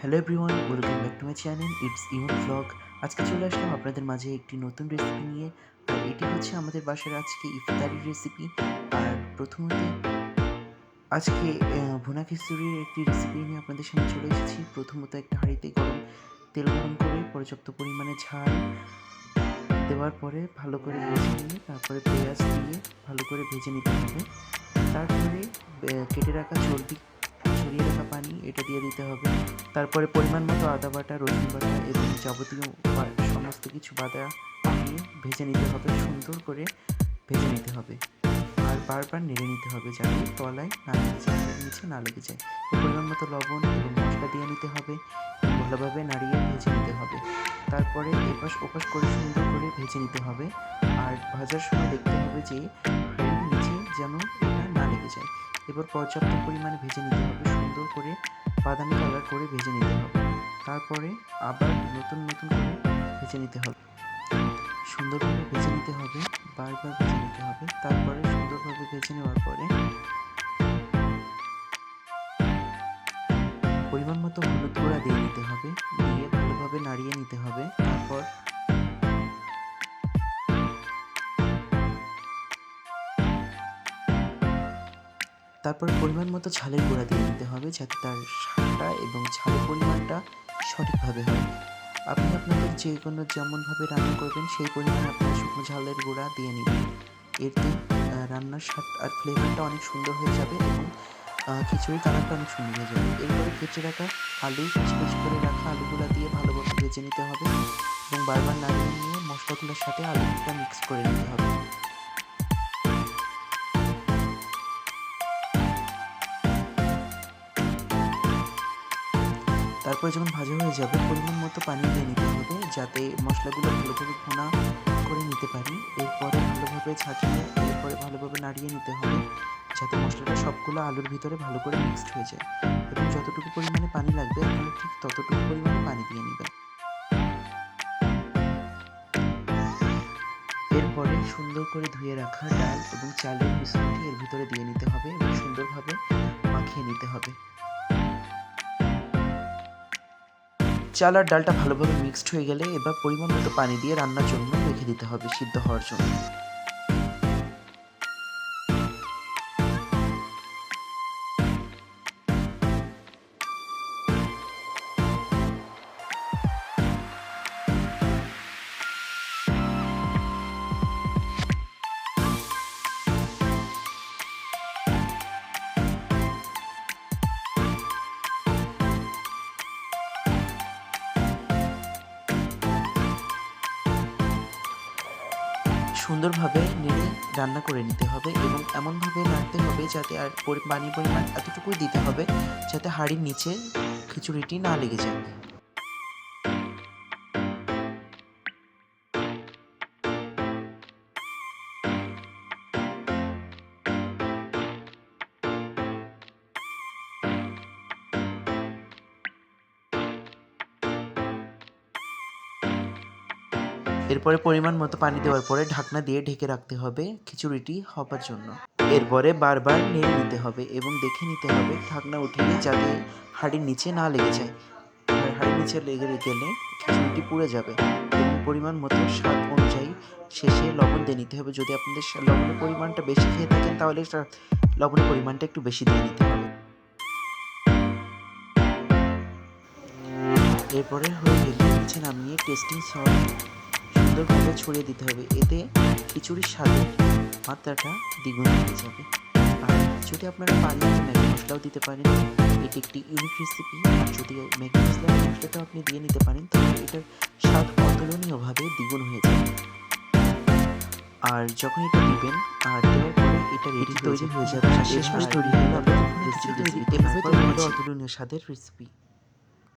Hello everyone welcome back to my channel it's Emon blog আজকে চলে আসলাম আপনাদের মাঝে একটি নতুন রেসিপি নিয়ে। আর এটি হচ্ছে আমাদের বাসার আজকে ইফতারির রেসিপি আর প্রথমত, আজকে ভুনা খিচুড়ির একটি রেসিপি নিয়ে আপনাদের সামনে চলে এসেছি। প্রথমত একটা হাঁড়িতে গরম তেল গরম করে পর্যাপ্ত পরিমাণে ঝাল দেওয়ার পরে ভালো করে ভেজে নিয়ে, তারপরে পেঁয়াজ দিয়ে ভালো করে ভেজে নিতে হবে। তারপরে কেটে রাখা চর্বি ছড়িয়ে রাখা পানি, এটা দিয়ে দিতে হবে। তারপরে পরিমাণ মতো আদা বাটা, রসুন বাটা এবং যাবতীয় সমস্ত কিছু বাদা দিয়ে ভেজে নিতে হবে, সুন্দর করে ভেজে নিতে হবে। আর বারবার নেড়ে নিতে হবে যাতে তলায় না লেগে যায়, নিচে না লেগে যায়। পরিমাণ মতো লবণ এবং মশলা দিয়ে নিতে হবে ভালোভাবে নাড়িয়ে ভেজে নিতে হবে। তারপরে এপাশ ওপাশ করে সুন্দর করে ভেজে নিতে হবে। আর ভাজার সময় দেখতে হবে যে নিচে যেন এটা না লেগে যায়। এবার পর্যাপ্ত পরিমাণে ভেজে নিতে হবে। সুন্দর করে বাদামি কালার করে ভেজে নিতে হবে। তারপরে আবার নতুন নতুন করে ভেজে নিতে হবে। সুন্দরভাবে ভেজে নিতে হবে। বারবার ভেজে নিতে হবে। তারপরে সুন্দরভাবে ভেজে নেওয়ার পরে পরিমাণ মতো হলুদ গুঁড়া দিয়ে নিতে হবে তারপর পরিমাণ মতো ঝালের গুঁড়া দিয়ে নিতে হবে যাতে তার স্বাদটা এবং ঝালের পরিমাণটা সঠিকভাবে হয়। আপনি আপনাদের যে কোনো যেমনভাবে রান্না করবেন, সেই পরিমাণে আপনার শুকনো ঝালের গুঁড়া দিয়ে নেবেন। এতে রান্নার স্বাদ আর ফ্লেভারটা অনেক সুন্দর হয়ে যাবে এবং খিচুড়ির কালারটা অনেক সুন্দর হয়ে যাবে। এরপরে কেটে রাখা আলু কুচি কুচি করে রাখা আলুগুলো দিয়ে ভালোভাবে ভেজে নিতে হবে এবং বারবার নাড়িয়ে নিয়ে মশলাগুলোর সাথে আলুটা মিক্স করে নিতে হবে। তারপরে যখন ভাজা হয়ে যাবে, পরিমাণ মতো পানি দিয়ে নিতে হবে যাতে মশলাগুলো ভালোভাবে ভুনা করে নিতে পারি। এরপরে ভালোভাবে ছাঁচিয়ে এরপরে ভালোভাবে নাড়িয়ে নিতে হবে যাতে মশলাটা সবগুলো আলুর ভিতরে ভালো করে মিক্সড হয়ে যায়। এবং যতটুকু পরিমাণে পানি লাগবে আপনারা ঠিক ততটুকু পরিমাণে পানি দিয়ে নেবেন এরপরে সুন্দর করে ধুয়ে রাখা ডাল এবং চালের মিশ্রণটি এর ভিতরে দিয়ে নিতে হবে এবং সুন্দরভাবে মাখিয়ে নিতে হবে। চাল আর ডালটা ভালোভাবে মিক্সড হয়ে গেলে এবার পরিমাণ মতো পানি দিয়ে রান্নার জন্য রেখে দিতে হবে সিদ্ধ হওয়ার জন্য। সুন্দরভাবে নেড়ে রান্না করে নিতে হবে এবং এমনভাবে নাড়তে হবে যাতে আর পানি পরিমাণ এতটুকুই দিতে হবে যাতে হাঁড়ির নিচে খিচুড়িটি না লেগে যায়। এরপরে পরিমাণ মতো পানি দেওয়ার পরে ঢাকনা দিয়ে ঢেকে রাখতে হবে খিচুড়িটি হবার জন্য। এরপরে বারবার নেড়ে নিতে হবে এবং দেখে নিতে হবে ঢাকনা উঠিয়ে যাতে হাঁড়ির নিচে না লেগে যায়। হাঁড়ির নিচে লেগে গেলে খিচুড়িটি পুড়ে যাবে পরিমাণ মতো স্বাদ অনুযায়ী শেষে লবণ দিয়ে নিতে হবে। যদি আপনাদের লবণের পরিমাণটা বেশি খেয়ে থাকেন তাহলে লবণের পরিমাণটা একটু বেশি দিয়ে নিতে হবে। এরপরে হয়ে গেলে নিচে নামিয়ে টেস্টিং সল্ট সুন্দরভাবে ছড়িয়ে দিতে হবে। এতে খিচুড়ির স্বাদের মাত্রাটা দ্বিগুণ হয়ে যাবে। আর যদি আপনারা পারেন ম্যাগি মশলাও দিতে পারেন এটি একটি ইউনিক রেসিপি যদি ম্যাগি মশলা মশলাটাও আপনি দিয়ে নিতে পারেন তাহলে এটার স্বাদ অতুলনীয়ভাবে দ্বিগুণ হয়ে যাবে। আর যখন এটা দিবেন আর দেওয়ার পরে এটা রেডি তৈরি হয়ে যাবে। আর শেষমেশ তৈরি হয়ে যাবে। অতুলনীয় স্বাদের রেসিপি